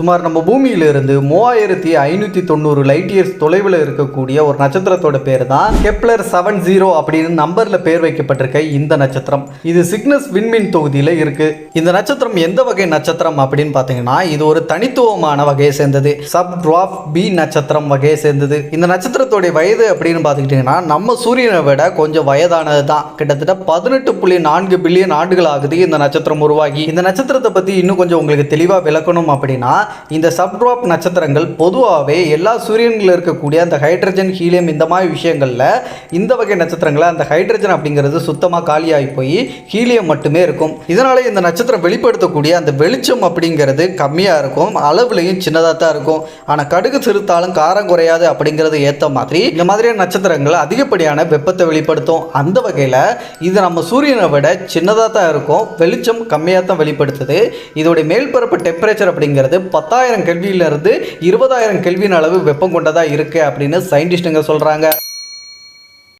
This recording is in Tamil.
சுமார் நம்ம பூமியிலிருந்து மூவாயிரத்தி ஐநூற்றி தொண்ணூறு லைட் இயர்ஸ் தொலைவில் இருக்கக்கூடிய ஒரு நட்சத்திரத்தோட பேர் தான் கெப்லர் செவன் ஜீரோ அப்படின்னு நம்பரில் பேர் வைக்கப்பட்டிருக்க இந்த நட்சத்திரம். இது சிக்னஸ் விண்மீன் தொகுதியில் இருக்குது இந்த நட்சத்திரம் எந்த வகை நட்சத்திரம் அப்படின்னு பார்த்தீங்கன்னா இது ஒரு தனித்துவமான வகையை சேர்ந்தது. சப் ட்ராஃப் பி நட்சத்திரம் வகையை சேர்ந்தது. இந்த நட்சத்திரத்தோடைய வயது அப்படின்னு பார்த்துக்கிட்டிங்கன்னா நம்ம சூரியனை விட கொஞ்சம் வயதானது தான். கிட்டத்தட்ட பதினெட்டு புள்ளி நான்கு பில்லியன் ஆண்டுகள் ஆகுது இந்த நட்சத்திரம் உருவாகி. இந்த நட்சத்திரத்தை பற்றி இன்னும் கொஞ்சம் உங்களுக்கு தெளிவாக விளக்கணும் அப்படின்னா இந்த சப்ட்ராப் நட்சத்திரங்கள் பொதுவாகவே எல்லா சூரியன்களில் இருக்கக்கூடிய அந்த ஹைட்ரஜன் ஹீலியம் இந்த மாதிரி விஷயங்களில் இந்த வகை நட்சத்திரங்களை அந்த ஹைட்ரஜன் அப்படிங்கிறது சுத்தமாக காலியாகி போய் ஹீலியம் மட்டுமே இருக்கும். இதனால் இந்த நட்சத்திரம் வெளிப்படுத்தக்கூடிய அந்த வெளிச்சம் அப்படிங்கிறது கம்மியாக இருக்கும். அளவுலையும் சின்னதாக தான் இருக்கும். ஆனால் கடுகு சிறுத்தாலும் காரம் குறையாது அப்படிங்கிறது ஏற்ற மாதிரி இந்த மாதிரியான நட்சத்திரங்கள் அதிகப்படியான வெப்பத்தை வெளிப்படுத்தும். அந்த வகையில் இது நம்ம சூரியனை விட சின்னதாக தான் இருக்கும். வெளிச்சம் கம்மியாக தான் வெளிப்படுத்துது. இதோடைய மேல்பரப்பு டெம்பரேச்சர் அப்படிங்கிறது பத்தாயிரம் கெல்வியிலிருந்து இருபதாயிரம் கெல்வின் அளவு வெப்பம் கொண்டதாக இருக்குது அப்படின்னு சயின்டிஸ்ட்டுங்க சொல்கிறாங்க